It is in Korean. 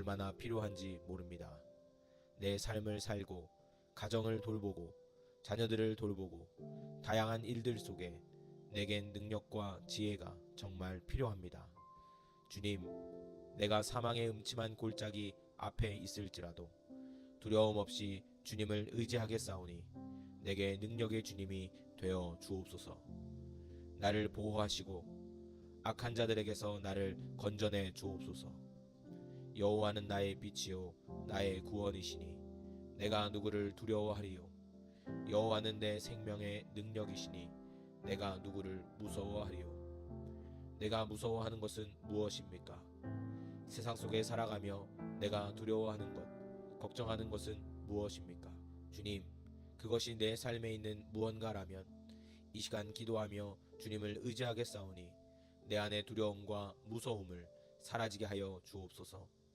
얼마나 필요한지 모릅니다. 내 삶을 살고 가정을 돌보고 자녀들을 돌보고 다양한 일들 속에 내겐 능력과 지혜가 정말 필요합니다. 주님, 내가 사망의 음침한 골짜기 앞에 있을지라도 두려움 없이 주님을 의지하겠사오니 내게 능력의 주님이 되어 주옵소서. 나를 보호하시고 악한 자들에게서 나를 건져내 주옵소서. 여호와는 나의 빛이요 나의 구원이시니 내가 누구를 두려워하리요? 여호와는 내 생명의 능력이시니 내가 누구를 무서워하리요? 내가 무서워하는 것은 무엇입니까? 세상 속에 살아가며 내가 두려워하는 것 걱정하는 것은 무엇입니까? 주님 그것이 내 삶에 있는 무언가라면 이 시간 기도하며 주님을 의지하겠사오니 내 안의 두려움과 무서움을 사라지게 하여 주옵소서.